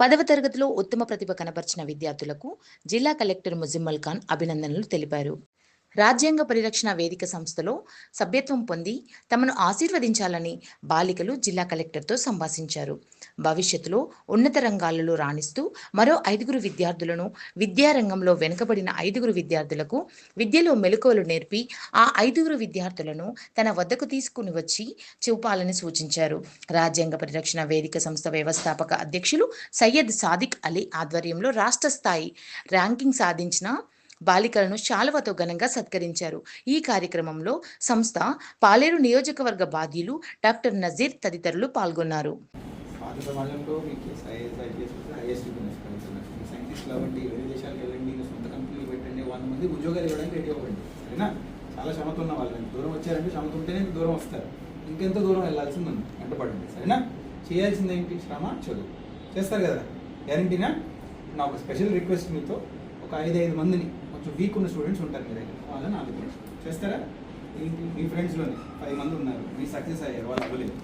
పదవ తరగతిలో ఉత్తమ ప్రతిభ కనబర్చిన విద్యార్థులకు జిల్లా కలెక్టర్ ముజిమ్మల్ ఖాన్ అభినందనలు తెలిపారు. రాజ్యాంగ పరిరక్షణ వేదిక సంస్థలో సభ్యత్వం పొంది తమను ఆశీర్వదించాలని బాలికలు జిల్లా కలెక్టర్తో సంభాషించారు. భవిష్యత్తులో ఉన్నత రంగాలలో రాణిస్తూ మరో ఐదుగురు విద్యార్థులను విద్యారంగంలో వెనుకబడిన ఐదుగురు విద్యార్థులకు విద్యలో మెలకువలు నేర్పి ఆ ఐదుగురు విద్యార్థులను తన వద్దకు తీసుకుని వచ్చి చూపాలని సూచించారు. రాజ్యాంగ పరిరక్షణ వేదిక సంస్థ వ్యవస్థాపక అధ్యక్షులు సయ్యద్ సాదిక్ అలీ ఆధ్వర్యంలో రాష్ట్ర స్థాయి ర్యాంకింగ్ సాధించిన బాలికలను శాలువతో ఘనంగా సత్కరించారు. ఈ కార్యక్రమంలో సంస్థ పాలేరు నియోజకవర్గ బాధ్యులు డాక్టర్ నజీర్ తదితరులు పాల్గొన్నారు. ఉద్యోగాలు ఇవ్వడానికి సరేనా? చాలా క్షమత ఉన్న వాళ్ళు దూరం వచ్చారంటే క్షమత ఉంటేనే దూరం వస్తారు. ఇంకెంత దూరం వెళ్ళాల్సింది ఉంది. వెంటపడండి సరేనా? చేయాల్సింది ఏంటి? శ్రమ చదువు. చేస్తారు కదా? గ్యారంటీనా? నా ఒక స్పెషల్ రిక్వెస్ట్ మీతో. ఒక ఐదు ఐదు మందిని కొంచెం వీక్ ఉన్న స్టూడెంట్స్ ఉంటారు మీ దగ్గర. వాళ్ళని ఆలోచించి చేస్తారా? మీ ఫ్రెండ్స్లోనే పది మంది ఉన్నారు. మీ సక్సెస్ అయ్యారు. వాళ్ళు అవ్వలేదు.